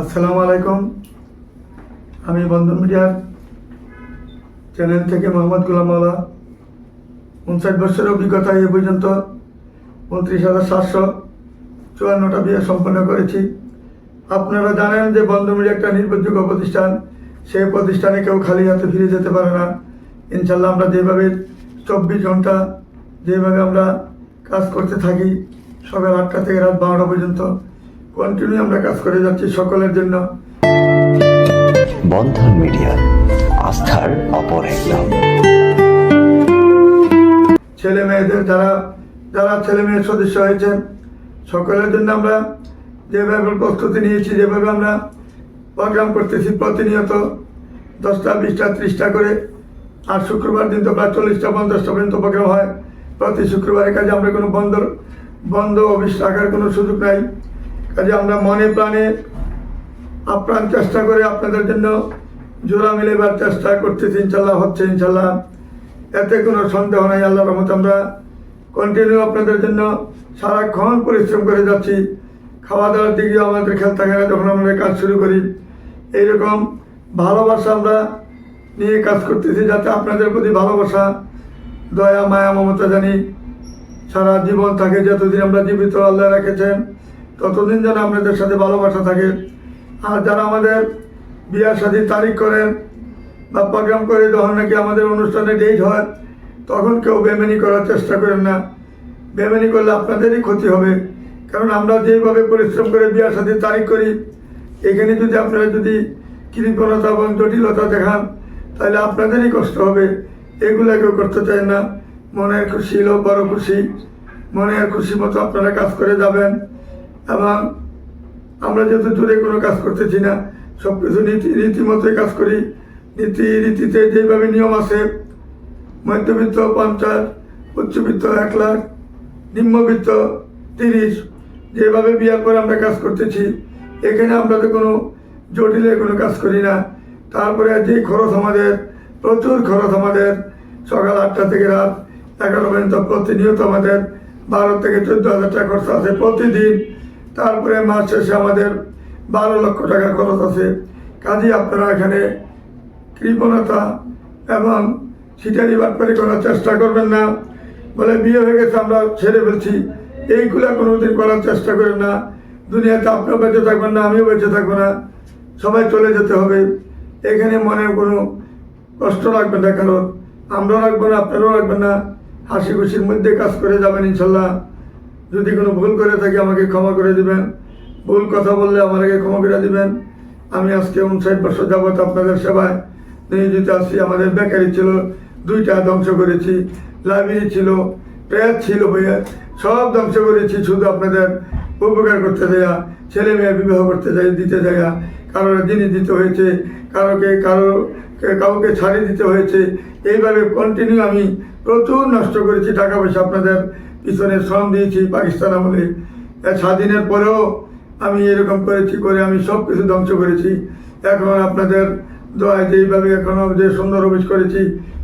আসসালামু আলাইকুম। আমি বন্ধন মিডিয়ার চ্যানেল থেকে মোহাম্মদ গুলাম আলা উনষাট বছরের অভিজ্ঞতা এ পর্যন্ত উনত্রিশ হাজার সাতশো চুয়ান্নটা বিয়ে সম্পন্ন করেছি। আপনারা জানেন যে বন্ধন মিডিয়া একটা নির্ভরযোগ্য প্রতিষ্ঠান। সেই প্রতিষ্ঠানে কেউ খালি হাতে ফিরে যেতে পারে না। ইনশাল্লাহ আমরা যেভাবে চব্বিশ ঘণ্টা যেভাবে আমরা কাজ করতে থাকি সকাল আটটা থেকে রাত বারোটা পর্যন্ত। কন্টিনিউ আমরা কাজ করে যাচ্ছি সকলের জন্য। বন্ধন মিডিয়া আস্থার অপর এক নাম। ছেলে মেয়েদের যারা যারা ছেলে মেয়ের সদস্য হয়েছেন সকলের জন্য আমরা যেভাবে প্রস্তুতি নিয়েছি যেভাবে আমরা প্রোগ্রাম করতেছি প্রতিনিয়ত দশটা বিশটা ত্রিশটা করে। আর শুক্রবার দিন তো প্রায় চল্লিশটা পঞ্চাশটা পর্যন্ত প্রোগ্রাম হয়। প্রতি শুক্রবারের কাজে আমরা কোনো বন্ধ বন্ধ অফিস রাখার কোনো সুযোগ নাই। কাজে আমরা মনে প্রাণে আপ্রাণ চেষ্টা করে আপনাদের জন্য জোড়া মিলেবার চেষ্টা করতেছি ইনশাল্লাহ হচ্ছে ইনশাল্লাহ এতে কোনো সন্দেহ নাই আল্লাহ রহমত আমরা কন্টিনিউ আপনাদের জন্য সারাক্ষণ পরিশ্রম করে যাচ্ছি। খাওয়া দাওয়ার দিকে আমাদের খেয়াল থাকে না, যখন আমরা কাজ শুরু করি। এইরকম ভালোবাসা আমরা নিয়ে কাজ করতেছি, যাতে আপনাদের প্রতি ভালোবাসা, দয়া, মায়া, মমতা জানি সারা জীবন থাকে যতদিন আমরা জীবিত, আল্লাহ রেখেছেন, ততদিন যেন আপনাদের সাথে ভালোবাসা থাকে। আর যারা আমাদের বিয়ার সাথে তারিখ করেন বা প্রোগ্রাম করে যখন নাকি আমাদের অনুষ্ঠানে ডেট হয়, তখন কেউ বেমেনি করার চেষ্টা করেন না। বেমেনি করলে আপনাদেরই ক্ষতি হবে। কারণ আমরা যেভাবে পরিশ্রম করে বিয়ার সাথে তারিখ করি, এখানে যদি আপনারা যদি কৃপণতা এবং জটিলতা দেখান, তাহলে আপনাদেরই কষ্ট হবে। এগুলো কেউ করতে চায় না। মনের খুশি হলেও বড় খুশি। মনের খুশি মতো আপনারা কাজ করে যাবেন। এবং আমরা যেহেতু দূরে কোনো কাজ করতেছি না সব কিছু নীতি, রীতিমতোই কাজ করি। নীতি, রীতিতে যেভাবে নিয়ম আছে, মধ্যবিত্ত পঞ্চাশ, উচ্চবিত্ত এক লাখ, নিম্নবিত্ত তিরিশ, যেভাবে বিয়ার পরে আমরা কাজ করতেছি, এখানে আমরা তো কোনো জটিলে কোনো কাজ করি না। তারপরে যে খরচ আমাদের, প্রচুর খরচ আমাদের, সকাল আটটা থেকে রাত এগারো পর্যন্ত প্রতিনিয়ত আমাদের বারো থেকে চোদ্দ হাজার টাকা খরচ আছে প্রতিদিন। তারপরে মাস শেষে আমাদের বারো লক্ষ টাকা খরচ আছে। কাজেই আপনারা এখানে কৃপণতা এবং সিটারি বাটপারি করার চেষ্টা করবেন না। বলে বিয়ে হয়ে গেছে, আমরা ছেড়ে ফেলছি। এইগুলা কোনোদিন করার চেষ্টা করেন না। দুনিয়াতে আপনিও বেঁচে থাকবেন না, আমিও বেঁচে থাকব না। সবাই চলে যেতে হবে। এখানে মনে কোনো কষ্ট রাখবেন না, কারণ আমরাও রাখব না, আপনারাও রাখবেন না। হাসি খুশির মধ্যে কাজ করে যাবেন ইনশাল্লাহ। যদি কোনো ভুল করে থাকি আমাকে ক্ষমা করে দিবেন। ভুল কথা বললে আমাকে ক্ষমা করে দিবেন। আমি আজকে উনষাট বছর যাবৎ আপনাদের সেবায় নিয়োজিত আছি। আমাদের বেকারি ছিল, দুইটা ধ্বংস করেছি। লাইব্রেরি ছিল প্রেয়ার ছিল বইয়া সব ধ্বংস করেছি। শুধু আপনাদের উপকার করতে দেয়া ছেলে মেয়ে বিবাহ করতে যাই, দিতে যাইয়া, কারোর জিনিস দিতে হয়েছে, কারোকে কারও কাউকে ছাড়িয়ে দিতে হয়েছে। এইভাবে কন্টিনিউ আমি প্রচুর নষ্ট করেছি, টাকা পয়সা আপনাদের পিছনে শ্রম দিয়েছি পাকিস্তান আমলে। স্বাধীনের পরেও আমি এরকম করেছি করে আমি সব কিছু ধ্বংস করেছি। এখন আপনাদের দোয়ায় যেইভাবে এখনও যে সুন্দর অফিস করেছি,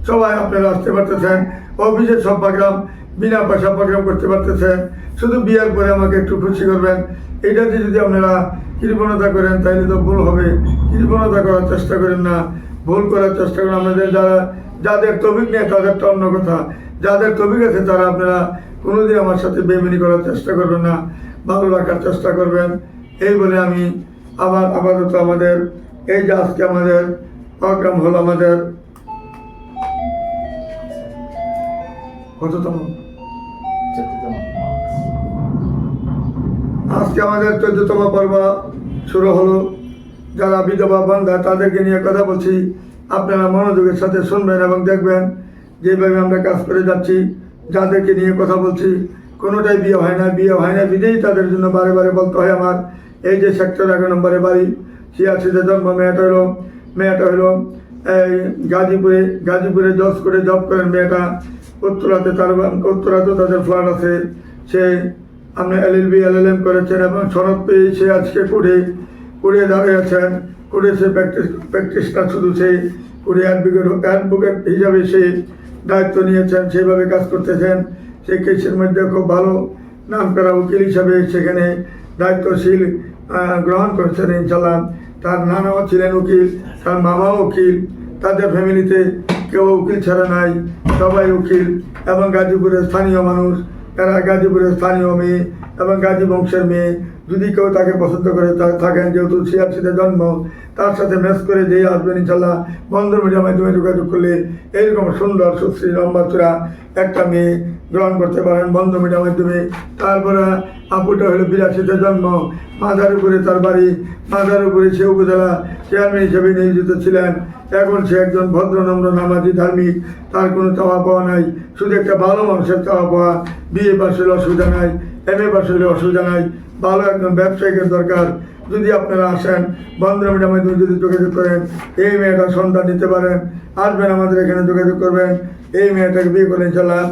সবাই আপনারা আসতে পারতেছেন। অফিসের সব প্রোগ্রাম বিনা পয়সা প্রোগ্রাম করতে পারতেছেন। শুধু বিয়ার পরে আমাকে একটু খুশি করবেন। এইটাতে যদি আপনারা কৃপণতা করেন তাহলে তো ভুল হবে। কৃপণতা করার চেষ্টা করেন না। ভুল করার চেষ্টা করেন আমাদের যারা যাদের তবিক নেই তাদেরটা অন্য কথা যাদের তবিক আছে তারা আপনারা কোনোদিন আমার সাথে বেমিনি করার চেষ্টা করবেন না ভালো রাখার চেষ্টা করবেন। এই বলে আমি আবার আপাতত আমাদের এই যে আজকে আমাদের প্রোগ্রাম হলো আমাদের কততম? আজকে আমাদের চোদ্দতম পর্ব শুরু হলো। যারা বিধবা বন্ধা, তাদেরকে নিয়ে কথা বলছি। আপনারা মনোযোগের সাথে শুনবেন এবং দেখবেন যেভাবে আমরা কাজ করে যাচ্ছি, যাদেরকে নিয়ে কথা বলছি। কোনোটাই বিয়ে হয় না, বিয়ে হয় না বিধেই তাদের জন্য বারে বারে বলতে হয় আমার। এই যে সেক্টর এক নম্বরে বাড়ি ছিয়াশিতে জন্ম, মেয়েটা হলো মেয়েটা হলো, এই গাজীপুরে গাজীপুরে জজ করে জব করেন মেয়েটা। উত্তরাতে তার উত্তরাতে তাদের ফ্ল্যাট আছে। সে, আপনি এল এল বি, এল এল এম করেছেন এবং সনদ পেয়ে সে আজকে কোর্টে কোর্টে দাঁড়িয়েছেন কোর্টে সে প্র্যাকটিস প্র্যাকটিস না শুধু সে কোর্টে অ্যাডভোকেট অ্যাডভোকেট হিসাবে সে দায়িত্ব নিয়েছেন, সেইভাবে কাজ করতেছেন। সেই কেসের মধ্যে খুব ভালো নাম করা উকিল হিসাবে সেখানে দায়িত্বশীল গ্রহণ করেছেন ইনশাল্লাহ তার নানাও ছিলেন উকিল, তার মামাও উকিল, তাদের ফ্যামিলিতে কেউ উকিল ছাড়া নাই, সবাই উকিল। এবং গাজীপুরের স্থানীয় মানুষ তারা গাজীপুরের স্থানীয় মেয়ে এবং গাজী বংশের মেয়ে। যদি কেউ তাকে পছন্দ করে থাকেন যেহেতু সিআরসিতে জন্ম, তার সাথে ম্যাচ করে দিয়ে আসবেন ইনশাল্লাহ বন্ধ মিডিয়ার মাধ্যমে যোগাযোগ করলে এইরকম সুন্দর, সুশ্রী, লম্বা চূড়া একটা মেয়ে গ্রহণ করতে পারেন বন্ধ মিডিয়ার মাধ্যমে। তারপরে আপুটা হলো বিরাশিতে জন্ম, মাদারীপুরে তার বাড়ি উপরে সে উপজেলা চেয়ারম্যান হিসেবে নিয়োজিত ছিলেন। এখন সে একজন ভদ্রনম্র নামাজি, ধার্মিক, তার কোনো চাওয়া পাওয়া নাই। শুধু একটা ভালো মানুষের চাওয়া পাওয়া, বিয়ে পাশ হলে অসুবিধা নাই এম এ পাশ হলে অসুবিধা নাই। ভালো একজন ব্যবসায়িকের দরকার। যদি আপনারা আসেন বন্ধ মিডিয়ার মাধ্যমে যদি যোগাযোগ করেন, এই মেয়েটা সন্তান নিতে পারেন। আসবেন আমাদের এখানে যোগাযোগ করবেন। এই মেয়েটাকে বিয়ে করে ইনশাল্লাহ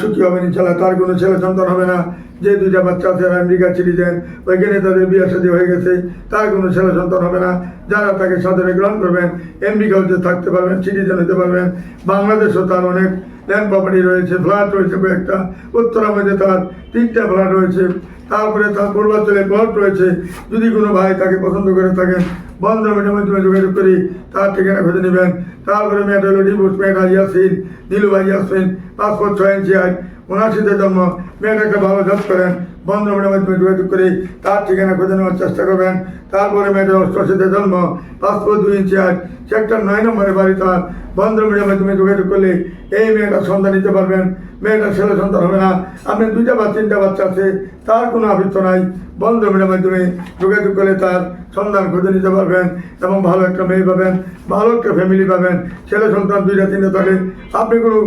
সুখী হবেন ইনশাল্লাহ তার কোনো ছেলে সন্তান হবে না। যে দুইটা বাচ্চা আছে আমেরিকা সিটিজেন ওইখানে তাদের বিয়ে শাদী হয়ে গেছে। তার কোনো ছেলে সন্তান হবে না। যারা তাকে সাদরে গ্রহণ করবেন, আমেরিকাও যে থাকতে পারবেন, সিটিজেন হতে পারবেন। বাংলাদেশও তার অনেক ল্যান্ড প্রপার্টি রয়েছে ফ্ল্যাট রয়েছে কয়েকটা। উত্তরা মধ্যে তার তিনটা ফ্ল্যাট রয়েছে। তারপরে তার পূর্বাঞ্চলে প্লট রয়েছে। যদি কোনো ভাই তাকে পছন্দ করে থাকেন বন্ধ মিডিয়ার মাধ্যমে যোগাযোগ করি, তার ঠিকানা খুঁজে নেবেন। তারপরে মেয়েটা হলো ডিভোর্স, মেয়েটা ইয়াসিন নীলু ইয়াসিন পাসপোর্ট ছয় ইঞ্চি আয় উনাশিতে জন্ম। মেয়েটা একটা ভালো জব করেন বন্ধ মিডিয়ার মাধ্যমে যোগাযোগ করে তার ঠিকানা খুঁজে নেওয়ার চেষ্টা করবেন। তারপরে মেয়েটা অষ্টআশিতে জন্ম, পাসপোর্ট দুই ইঞ্চি আয় সেক্টর নয় নম্বরে বাড়ি তার। বন্ধ মিডিয়ার মাধ্যমে যোগাযোগ করলে এই মেয়েটা সন্তান নিতে পারবেন। মেয়েটা ছেলে সন্তান হবে না। আপনার দুইটা বা তিনটা বাচ্চা আছে, তার কোনো আবৃত্ত নাই। বন্ধ মিডিয়ার মাধ্যমে যোগাযোগ করলে তার সন্ধান খুঁজে নিতে পারবেন এবং ভালো একটা মেয়ে পাবেন, ভালো একটা ফ্যামিলি পাবেন। ছেলে সন্তান দুইটা তিনটা থাকে আপনি কোনো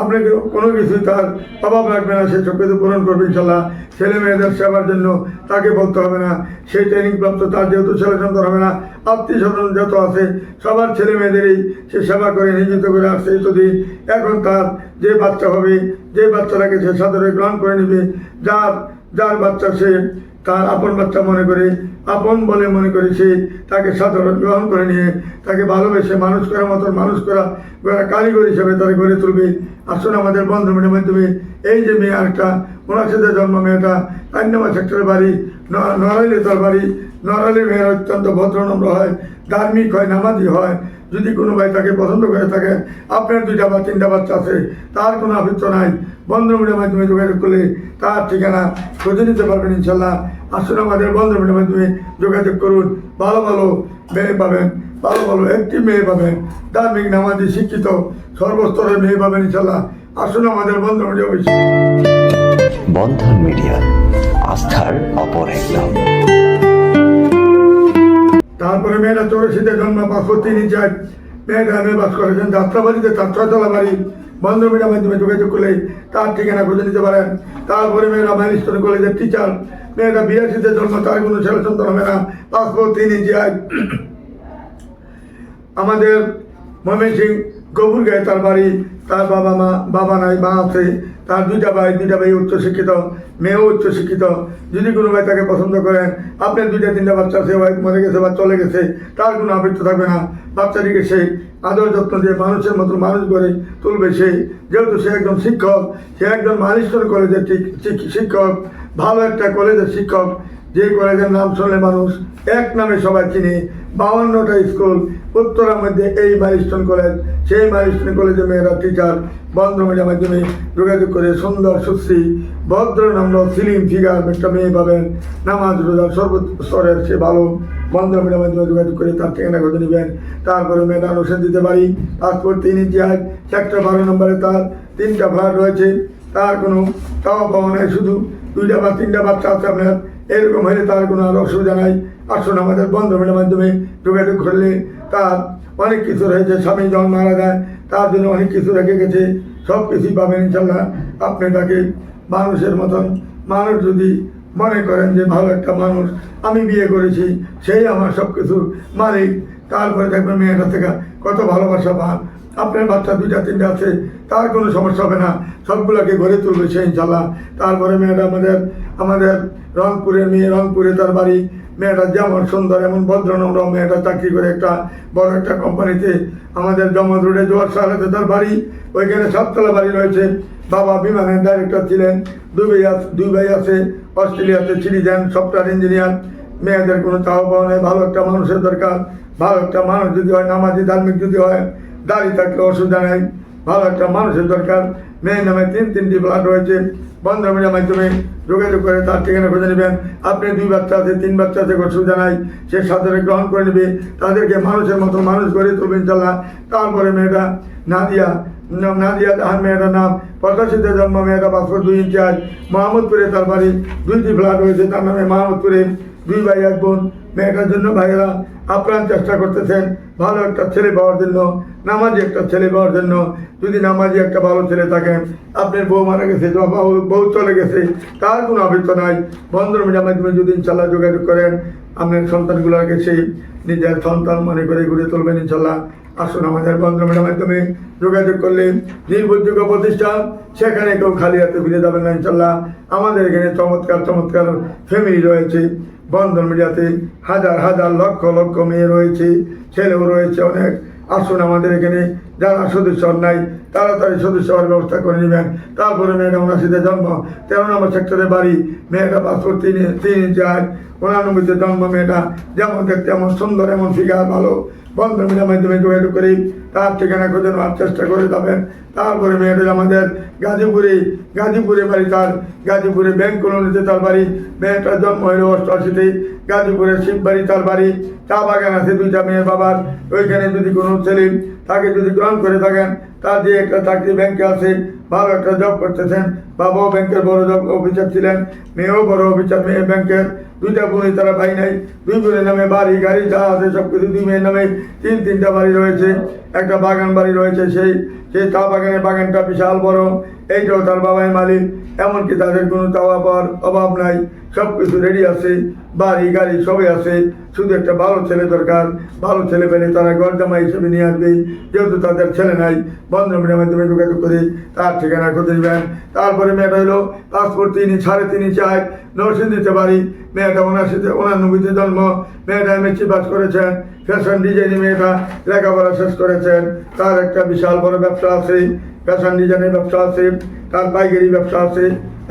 আপনাকে কোনো কিছু তার অভাব রাখবে না, সে কিছু পূরণ করবে ইনশাল্লাহ। ছেলে মেয়েদের সেবার জন্য তাকে বলতে হবে না, সেই ট্রেনিং প্রাপ্ত তার যেহেতু ছেলে সন্তান হবে না, আত্মীয় স্বজন যত আছে, সবার ছেলে মেয়েদেরই সে সেবা করে নিয়োজিত করে আসছে এতদিন। এখন তার যে বাচ্চা হবে, যে বাচ্চাটাকে সে সাদরে গ্রহণ করে নেবে, যার যার বাচ্চা সে তার আপন বাচ্চা মনে করে, আপন বলে মনে করে সে তাকে সাধারণ গ্রহণ করে নিয়ে, তাকে ভালোবেসে মানুষ করার মতন মানুষ করা কারিগর হিসাবে তারা গড়ে তুলবে। আসুন আমাদের বন্ধু মিলের মাধ্যমে, এই যে মেয়ে একটা ওনার জন্ম মেয়েটা কান্নামা সেক্টরের বাড়ি, ন- নড়াইলে তার বাড়ি, নড়াইলে মেয়ের অত্যন্ত ভদ্রনম্র হয়, ধার্মিক হয়, নামাজি হয়। যদি কোনো ভাই তাকে পছন্দ করে থাকে, আপনার দুইটা বা তিনটা বাচ্চা আছে, তার কোনো আবৃত্ত নাই। বন্ধ মিলের মাধ্যমে যোগাযোগ করলে তার ঠিকানা খুঁজে নিতে পারবেন ইনশাল্লাহ। আসুন আমাদের বন্ধ মিলের মাধ্যমে যোগাযোগ করুন। ভালো ভালো মেয়ে পাবেন, ভালো ভালো একটি মেয়ে পাবেন। ধার্মিক, নামাজি, শিক্ষিত, সর্বস্তরের মেয়ে পাবেন ইনশাল্লাহ। আসুন আমাদের বন্ধ মিডিয়া অফিস। বন্ধন মিডিয়া। আস্থার অপর এক নাম। তারপরে মেয়েরা চৌরাশিতে জন্ম পাঁচশো তিন চার। মেয়েরা বাস করেছেন, যাত্রাবাড়িতে তার ছয়তলা বাড়ি বন্ধ মিডিয়ার মাধ্যমে যোগাযোগ করলে তার ঠিকানা খুঁজে নিতে পারেন। তারপরে মেয়েরা মাইলস্টোন কলেজের টিচার মেয়েরা বিরাশিতে জন্ম, তার কোনো ছেলে সন্তান হবে না। পাসপোর্ট তিন আয় আমাদের ময়মনসিং গবুর গায়ে তার বাড়ি, তার বাবা মা, বাবা নাই, মা আছে, তার দুইটা ভাই দুইটা ভাই উচ্চশিক্ষিত, মেয়েও উচ্চশিক্ষিত। যদি কোনো ভাই তাকে পছন্দ করেন, আপনার দুইটা, তিনটা বাচ্চা আছে ওয়াইফ মরে গেছে বা চলে গেছে, তার কোনো আবৃত্ত থাকবে না। বাচ্চাটিকে সে আদর যত্ন দিয়ে মানুষের মতো মানুষ করে তুলবে সে। যেহেতু সে একজন শিক্ষক, সে একজন মালিস্টন কলেজের শিক্ষক, ভালো একটা কলেজের শিক্ষক, যে কলেজের নাম শুনলে মানুষ এক নামে সবাই চিনে। বাউান্নটা স্কুল, উত্তরার মধ্যে এই মাইলস্টোন কলেজ সেই মাইলস্টোন কলেজে মেয়েরা টিচার বন্ধ মিডিয়ার মাধ্যমে যোগাযোগ করে সুন্দর, সুশ্রী, ভদ্র, নম্র সিলিম ফিগার একটা মেয়ে পাবেন। নামাজ, রোজা সর্বস্তরের সে ভালো বন্ধ মিডিয়ার মাধ্যমে যোগাযোগ করে তার ঠিকানা খুঁজে নেবেন। তারপরে মেয়েটা হোসেন দিতে পারি। পাসপোর্ট তিন ইঞ্চি হাইট সেক্টর বারো নম্বরে তার তিনটা ফ্ল্যাট রয়েছে। তার কোনো তাও পাওয়া নাই, শুধু দুইটা বা তিনটা বাচ্চা আছে আপনার। এরকম হলে তার কোনো আর অসুবিধা নাই। আসুন আমাদের বন্ধমের মাধ্যমে যোগাযোগ করলে তার অনেক কিছু রয়েছে। স্বামী যখন মারা যায়, তার জন্য অনেক কিছু রেখে গেছে। সব কিছুই পাবেন ইনশাল্লাহ আপনি তাকে মানুষের মতন মানুষ যদি মনে করেন যে ভালো একটা মানুষ, আমি বিয়ে করেছি, সেই আমার সব কিছু মালিক। তারপরে দেখবেন মেয়েটা থেকে কত ভালোবাসা পান। আপনার বাচ্চা দুইটা, তিনটা আছে, তার কোনো সমস্যা হবে না। সবগুলোকে গড়ে তুলবে সে ইনশাল্লাহ তারপরে মেয়েটা আমাদের আমাদের রংপুরের মেয়ে, রংপুরে তার বাড়ি। মেয়েটা যেমন সুন্দর, এমন ভদ্রনম্র মেয়েটা চাকরি করে একটা বড় একটা কোম্পানিতে আমাদের জমদ রোডে জোয়ার সাহারাতে তার বাড়ি। ওইখানে সাততলা বাড়ি রয়েছে। বাবা বিমানের ডাইরেক্টর ছিলেন। দুই ভাই আছে- দুই ভাই আছে, অস্ট্রেলিয়াতে সিটিজেন সফটওয়্যার ইঞ্জিনিয়ার মেয়েদের কোনো চাওয়া পাওয়া নেই। ভালো একটা মানুষের দরকার। ভালো একটা মানুষ যদি হয়, নামাজি ধার্মিক যদি হয় দাঁড়িয়ে থাকলে অসুবিধা নেই। ভালো একটা মানুষের দরকার। মেয়ের নামে তিন তিনটি ফ্ল্যাট রয়েছে। বন্ধ মিডিয়ার মাধ্যমে যোগাযোগ করে তার ঠিকানা খুঁজে নেবেন। আপনি দুই বাচ্চা আছে, তিন বাচ্চা আছে অসুবিধা নাই। সে সাথে গ্রহণ করে নেবে। তাদেরকে মানুষের মতো মানুষ গড়ে তুলবে ইনশাল্লাহ তারপরে মেয়েটা নাদিয়া নাদিয়া জাহান মেয়েটার নাম। পঁচাশিতে জন্ম মেয়েটা পাঁচশো দুই ইঞ্চার্জ মোহাম্মদপুরে তার বাড়ি। দুইটি ফ্ল্যাট রয়েছে, তার নামে মোহাম্মদপুরে। দুই ভাই, এক বোন। মেয়েটার জন্য ভাইয়েরা আপ্রাণ চেষ্টা করতেছেন। ভালো একটা ছেলে পাওয়ার জন্য। নামাজি একটা ছেলে পাওয়ার জন্য, যদি নামাজি একটা ভালো ছেলে থাকেন আপনার বউ মারা গেছে বউ- চলে গেছে, তার কোনো অভিজ্ঞতা নাই। বন্ধন মিডিয়ার মাধ্যমে যদি ইনশাল্লাহ যোগাযোগ করেন, আপনার সন্তানগুলোকে সেই নিজের সন্তান মনে করে গড়ে তুলবেন ইনশাল্লাহ। আসুন আমাদের বন্ধন মিডিয়ার মাধ্যমে যোগাযোগ করলে নির্ভরযোগ্য প্রতিষ্ঠান, সেখানে কেউ খালি হাতে ফিরে যাবেন না ইনশাল্লাহ। আমাদের এখানে চমৎকার চমৎকার ফ্যামিলি রয়েছে। বন্ধন মিডিয়াতে হাজার হাজার লক্ষ লক্ষ মেয়ে রয়েছে, ছেলেও রয়েছে অনেক। আসুন আমাদের এখানে যারা সদস্য নাই তাড়াতাড়ি সদস্য হওয়ার ব্যবস্থা করে নেবেন। তারপরে মেয়েটা উনাশিতে জন্ম, তেরো নম্বর সেক্টরে বাড়ি, মেয়েটা পাসপোর্ট তিন তিন ইঞ্চি আয় উনানব্বইতে জন্ম মেয়েটা যেমন দেখতে এমন সুন্দর, এমন ফিগার ভালো। বন্ধন মিডিয়ার মাধ্যমে যোগাযোগ করি, তার ঠিকানা খুঁজে নেওয়ার চেষ্টা করে যাবেন। তারপরে মেয়েদের আমাদের গাজীপুরে গাজীপুরে বাড়ি তার, গাজীপুরে ব্যাংক কলোনিতে তার বাড়ি। মেয়েটার জন্ম হইল অষ্টআশিতে গাজীপুরে শিববাড়ি তার বাড়ি। চা বাগান আছে দুইটা মেয়ের বাবার, ওইখানে যদি কোনো ছেলে তাকে যদি গ্রহণ করে থাকেন, তার যে একটা চাকরি ব্যাংকে আছে, ভালো একটা জব করতেছেন, বাবাও ব্যাংকের বড় জব অফিসার ছিলেন, মেয়েও বড় অফিসার মেয়ে ব্যাংকের দুইটা বোনই তারা ভাই নাই, দুই বোনের নামে বাড়ি, গাড়ি যা আছে সব কিছু দুই মেয়ের নামে তিন, তিনটা বাড়ি রয়েছে, একটা বাগান বাড়ি রয়েছে সেই সেই চা বাগানের বাগানটা বিশাল বড়, এইটাও তার বাবাই মালিক, এমনকি তাদের কোনো চাওয়া পাওয়ার অভাব নাই, সব কিছু রেডি আছে, বাড়ি, গাড়ি সবই আছে, শুধু একটা ভালো ছেলে দরকার, ভালো ছেলে পেলে তারা গরজামা হিসেবে নিয়ে আসবে, যেহেতু তাদের ছেলে নাই বন্ধ মিডিয়ার মাধ্যমে যোগাযোগ করে তার ঠিকানা খুঁজে নেবেন। তারপরে মেয়েটা হলো, পাসপোর্ট তিনি সাড়ে তিন চার নরসিংদীতে বাড়ি মেয়েটা উনাশিতে উনানব্বইতে জন্ম, মেয়েটা এমএসসি পাস করেছেন ফ্যাশন ডিজাইনিং মেয়েটা লেখাপড়া শেষ করেছেন। তার একটা বিশাল বড় ব্যবসা আছে ফ্যাশন ডিজাইনের ব্যবসা আছে, তার পাইকারি ব্যবসা আছে,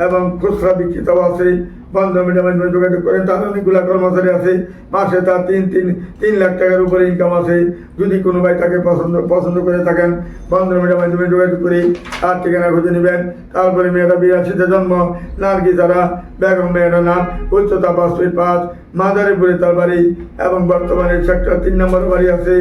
এবং খুচরা বিক্রেতাও আছে। বন্ধ মিডিয়ার মাধ্যমে যোগাযোগ করেন। তার অনেকগুলো কর্মচারী আছে। মাসে তার তিন তিন তিন লাখ টাকার উপরে ইনকাম আছে। যদি কোনো ভাই তাকে পছন্দ পছন্দ করে থাকেন বন্ধ মিডিয়ার মাধ্যমে যোগাযোগ করে তার ঠিকানা খুঁজে নেবেন। তারপরে মেয়েটা বিরাশিতে জন্ম। নার্গি তারা বেগম মেয়েটার নাম উচ্চতা পাঁচ ফিট পাঁচ, মাদারীপুরে তার বাড়ি এবং বর্তমানে সেক্টর তিন নম্বর বাড়ি আছে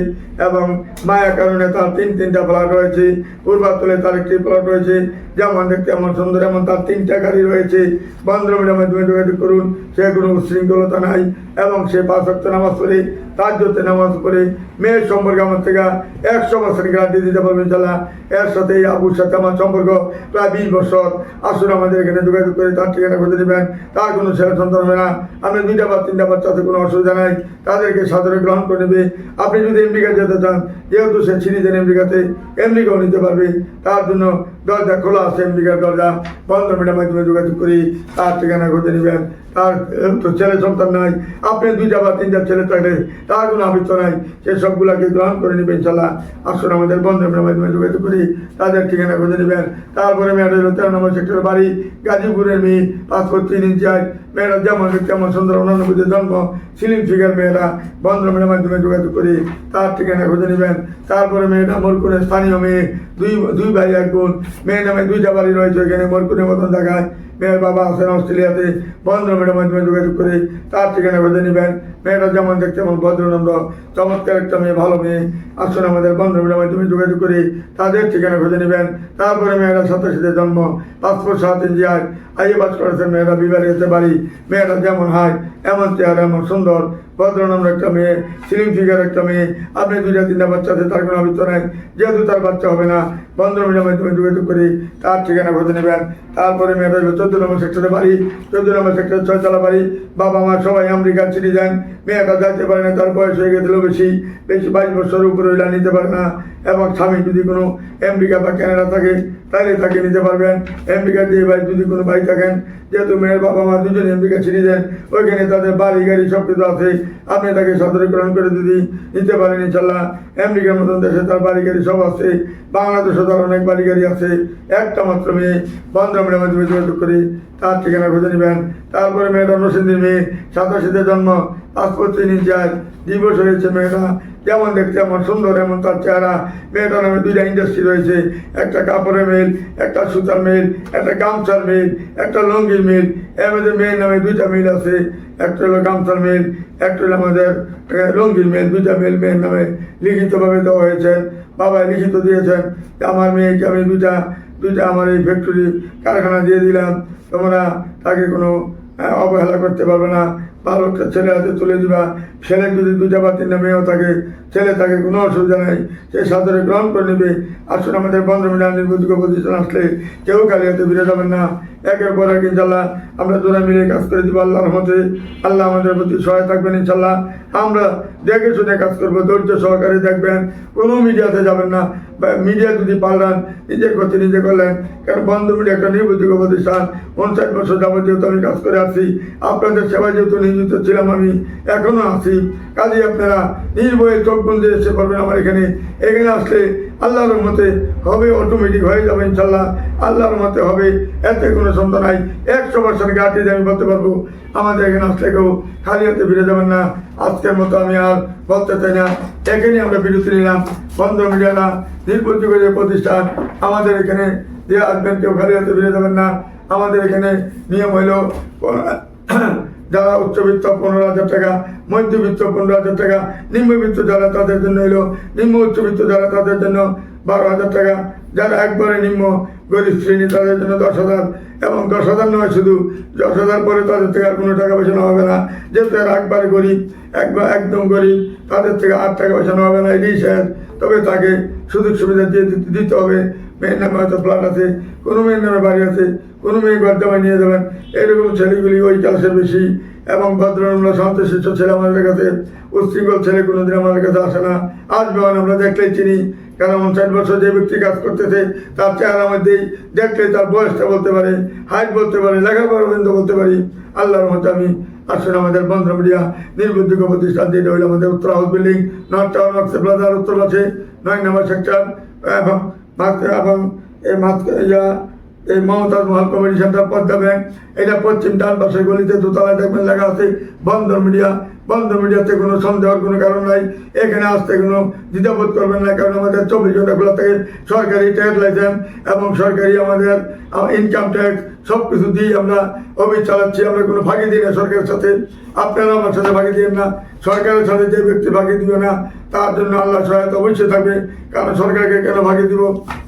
এবং মায়া কারণে তার তিন, তিনটা ফ্ল্যাট রয়েছে। পূর্বাতলে তার একটি ফ্ল্যাট রয়েছে। যেমন দেখতে এমন সুন্দর, এমন তার তিনটা গাড়ি রয়েছে। বন্ধ মিডিয়ার মাধ্যমে যোগাযোগ করুন সে কোনো উশৃঙ্খলতা নাই এবং সে পাঁচ নামাজ পড়ে তার জন্য নামাজ পড়ে মেয়ের সম্পর্কে আমার থেকে একশো বছর গ্যারান্টি দিতে পারবেন চালা এর সাথে আবুর সাথে আমার সম্পর্ক প্রায় বিশ বছর। আসুন আমাদের এখানে যোগাযোগ করে তার ঠিকানা খুঁজে দেবেন তার কোনো ছেলে সন্তান হবে না। আমি দুইটা বা তিনটা বাচ্চাতে কোনো অসুবিধা নাই। তাদেরকে সাদরে গ্রহণ করে নেবে। আপনি যদি আমেরিকা যেতে চান, যেহেতু সে ছিনিয়েছেন আমেরিকাতে আমেরিকাও নিতে পারবে। তার জন্য দরজা খোলা আছে আমেরিকার দরজা। বন্ধ মিডিয়ার মাধ্যমে যোগাযোগ করি তার ঠিকানা খুঁজে নেবেন। তার ছেলে সন্তান নাই। আপনি দুইটা বা তিনটা ছেলে থাকলে তার কোনো আবৃত্ত নাই। সে সবগুলাকে গ্রহণ করে নেবেন ইনশাল্লাহ আসুন আমাদের বন্ধ মিডিয়ার মাধ্যমে যোগাযোগ করি, তাদের ঠিকানা খুঁজে নেবেন। তারপরে মেয়েটা হলো তেরো নম্বর সেক্টর বাড়ি, গাজীপুরের মেয়ে পাসপোর্ট তিন ইঞ্চি আয় মেয়েরা যেমন তেমন সুন্দর উনানব্বইতে জন্ম সিলিম ফিগার মেয়েরা বন্ধ মিডিয়ার মাধ্যমে যোগাযোগ করি, তার ঠিকানা খুঁজে নেবেন। তারপরে মেয়েটা মরকুনের স্থানীয় মেয়ে, দুই দুই ভাই, এক বোন। মেয়ের নামে দুইটা বাড়ি রয়েছে, এখানে মরকুনের মতন জায়গায়। মেয়ের বাবা আছেন অস্ট্রেলিয়াতে। বন্ধ মিডিয়ার মাধ্যমে যোগাযোগ করে। তার ঠিকানা বেঁধে নেবেন। মেয়েটা যেমন দেখতে তেমন ভদ্রনম্র চমৎকার একটা মেয়ে, ভালো মেয়ে। আসুন আমাদের বন্ধু মেডাম মাধ্যমে যোগাযোগ করে, তাদের ঠিকানা খুঁজে নেবেন। তারপরে মেয়েরা সাতাশিতে জন্ম, পাসপোর্ট সাত ইঞ্চি আয়। আইয়ে বাস করেছেন মেয়েরা বিবাহ যেতে বাড়ি মেয়েরা যেমন হয় এমন চেহারা, এমন সুন্দর। ভদ্রনম্র একটা মেয়ে স্লিম ফিগার একটা মেয়ে। আপনি দুইটা, তিনটা বাচ্চা আছে, তার কোনো আবৃত্ত নাই। যেহেতু তার বাচ্চা হবে না বন্ধ মিডিয়ার মাধ্যমে যোগাযোগ করে, তার ঠিকানা খুঁজে নেবেন। তারপরে মেয়েটা হলো চোদ্দ নম্বর সেক্টরে বাড়ি, চোদ্দ নম্বর সেক্টর ছয়তলা বাড়ি। বাবা মা সবাই আমেরিকার সিটিজেন মেয়েটা যাইতে পারে না, তার বয়স হয়ে গেছিল বেশি। বেশি বাইশ বছরের উপরে নিতে পারে না। এবং স্বামী যদি কোনো আমেরিকা বা কানাডা থাকে তাহলে তাকে নিতে পারবেন। এমবিকার দিয়ে ভাই, যদি কোনো ভাই থাকেন, যেহেতু মেয়ের বাবা মা দুজন এমবিকা ছিঁড়ে দেন, ওইখানে তাদের বাড়ি, গাড়ি সব কিছু আছে। আপনি তাকে সতর্কীকরণ করে যদি নিতে পারেন, ইনশাল্লাহ আমেরিকার মতন দেশে তার বাড়ি, গাড়ি সব আছে। বাংলাদেশে তার অনেক বাড়ি, গাড়ি আছে। একটা মাত্র মেয়ে বন্ধ মাধ্যমে যোগাযোগ করি তার ঠিকানা খুঁজে নেবেন। তারপরে মেয়েটা নসিন্দির মেয়ে, সাতাশিতে জন্ম, পাসপোর্ট তিন চার দিবস হয়েছে মেয়েটা। যেমন দেখতে এমন সুন্দর, এমন তার চেহারা। মেয়েটার নামে দুইটা ইন্ডাস্ট্রি রয়েছে। একটা কাপড়ের মিল, একটা সুতার মিল, একটা গামছার মিল, একটা লঙ্গির মিল। এর মধ্যে মেয়ের নামে দুইটা মিল আছে। একটা হলো গামছার মিল, একটা হলো আমাদের লঙ্গির মিল। দুইটা মিল মেয়ের নামে লিখিতভাবে দেওয়া হয়েছে। বাবা লিখিত দিয়েছেন আমার মেয়েকে আমি দুইটা দুইটা আমার এই ফ্যাক্টরি কারখানা দিয়ে দিলাম তোমরা তাকে কোনো অবহেলা করতে পারবে না। ভালো ছেলে হাতে তুলে দিবা। ছেলে যদি দুইটা বা তিনটা মেয়েও থাকে, ছেলে তাকে কোনো অসুবিধা নেই। সে সাদরে গ্রহণ করে নেবে। আসুন আমাদের বন্ধ মিডিয়া নির্বাচিত প্রতিষ্ঠান আসলে কেউ খালি হাতে ফিরে যাবেন না। একের পর এক ইনশাল্লাহ আমরা দুরা মিলে কাজ করে দিব আল্লাহর রহমতে। আল্লাহ আমাদের প্রতি সহায় থাকবেন ইনশাল্লাহ আমরা দেখে শুনে কাজ করব, ধৈর্য সহকারে দেখবেন। কোনো মিডিয়াতে যাবেন না। মিডিয়া যদি পাল্টান, নিজের গতি নিজে করলেন। কারণ বন্ধ মিডিয়া একটা নির্বাচিত প্রতিষ্ঠান উনষাট বছর যাবত যেহেতু আমি কাজ করে আসছি, আপনাদের সেবা যেহেতু নিয়োজিত ছিলাম আমি। এখনও আছি। কাজে আপনারা নির্ভয়ে চোখ বন্ধে এসে পারবেন আমার এখানে। এখানে আসলে আল্লাহর মতে হবে অটোমেটিক হয়ে যাবে ইনশাল্লাহ আল্লাহর মতে হবে, এতে কোনো সন্দেহ নাই। একশো বছর দিয়ে আমি বলতে পারব, আমাদের এখানে আসলে কেউ খালি হাতে ফিরে যাবেন না। আজকের মতো আমি আর বলতে চাই না। এখানে আমরা বিরতি নিলাম। বন্ধ মিডিয়ানা নির্ভরযোগ্য যে প্রতিষ্ঠান, আমাদের এখানে যে আসবেন। কেউ খালি হাতে ফিরে যাবেন না। আমাদের এখানে নিয়ম হইল যারা উচ্চবিত্ত পনেরো হাজার টাকা, মধ্যবিত্ত পনেরো হাজার টাকা, নিম্নবিত্ত যারা তাদের জন্য এলো, নিম্ন উচ্চবিত্ত যারা তাদের জন্য বারো হাজার টাকা, যারা একবারে নিম্ন গরিব শ্রেণি তাদের জন্য দশ হাজার এবং দশ হাজার নয় শুধু, দশ হাজার পরে তাদের থেকে আর কোনো টাকা পয়সা নেওয়া হবে না। যেহেতু এরা একবারে গরিব একবার একদম গরিব, তাদের থেকে আর টাকা পয়সা নেওয়া হবে না, এটাই স্যার। তবে তাকে সুযোগ সুবিধা দিয়ে দিতে হবে। মেয়ের নামে হয়তো ফ্ল্যাট আছে, কোনো মেয়ের নামে বাড়ি আছে, কোনো মেয়ে জামাই নিয়ে যাবেন। এরকম ছেলেগুলি ওই ক্লাসের বেশি এবং ভদ্রনম্র শান্তশিষ্ট ছেলে আমাদের কাছে উশৃঙ্খল ছেলে কোনোদিন আমাদের কাছে আসে না। আসবে না আমরা দেখলেই চিনি কারণ ষাট বছর যে ব্যক্তি কাজ করতেছে, তার চেহারা মধ্যেই দেখলে তার বয়সটা বলতে পারে হাইট বলতে পারে, লেখাপড়া পর্যন্ত বলতে পারি। আল্লাহর মতো আমি আসলে আমাদের বন্ধ মিডিয়া নির্বুদ্ধিক প্রতিষ্ঠান যেটা হইল আমাদের উত্তর হাউস বিল্ডিং, নর্থ টাউন প্লাজার উত্তর আছে নয় নম্বর সেক্টর এবং মাত্র- এবং এই মাত্র ইয়া এই Mumtaz Mahal committee centre Padma bank, এটা পশ্চিম ডান পাশের গলিতে দোতলায় দেখবেন লেখা আছে, বন্ধ মিডিয়া। বন্ধ মিডিয়াতে কোনো সন্দেহের কোনো কারণ নাই। এখানে আসতে কোনো দ্বিধাবোধ করবেন না, কারণ আমাদের চব্বিশ ঘণ্টা খোলা থাকে। সরকারি ট্যাক্স লাইসেন্স এবং সরকারি আমাদের ইনকাম ট্যাক্স সব কিছু দিয়ে আমরা অফিস চালাচ্ছি। আমরা কোনো ফাঁকি দিই না সরকারের সাথে। আপনারা আমার সাথে ফাঁকি দিবেন না। সরকারের সাথে যে ব্যক্তি ফাঁকি দিবে না, তার জন্য আল্লাহ সহায়তা অবশ্যই থাকবে। কারণ সরকারকে কেন ফাঁকি দিব?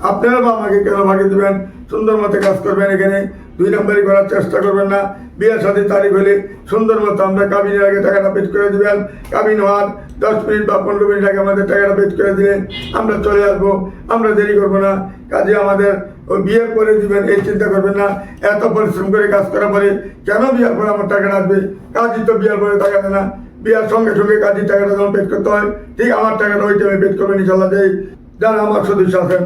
আপনারা বা আমাকে কেন ফাঁকি দিবেন? সুন্দর মতো কাজ করবেন এখানে। দুই নম্বরই করার চেষ্টা করবেন না। বিয়ের সাথে তারিখ হলে সুন্দর মতো আমরা কাবিনের আগে টাকাটা পেট করে দেবেন। কাবিন হওয়ার দশ মিনিট বা পনেরো মিনিট আগে আমাদের টাকাটা পেট করে দিলেন। আমরা চলে আসব। আমরা দেরি করব না। কাজে আমাদের ওই বিয়ের পরে দিবেন, এই চিন্তা করবেন না। এত পরিশ্রম করে কাজ করার পরে কেন বিয়ের পরে আমার টাকাটা আসবে? কাজই তো বিয়ের পরে টাকা দেয় না। বিয়ার সঙ্গে সঙ্গে কাজের টাকাটা যখন পেট করতে হয়, ঠিক আমার টাকাটা ওই টাইমে পেড করবেন ইনশাল্লাহ যেই যারা আমার সদস্য আছেন,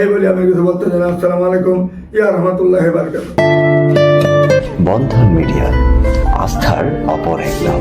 এই বলে আমি কিছু বলতে চাই আসসালাম আলাইকুম। ইয়া রহমতুল্লাহ বন্ধন মিডিয়া, আস্থার অপর এক নাম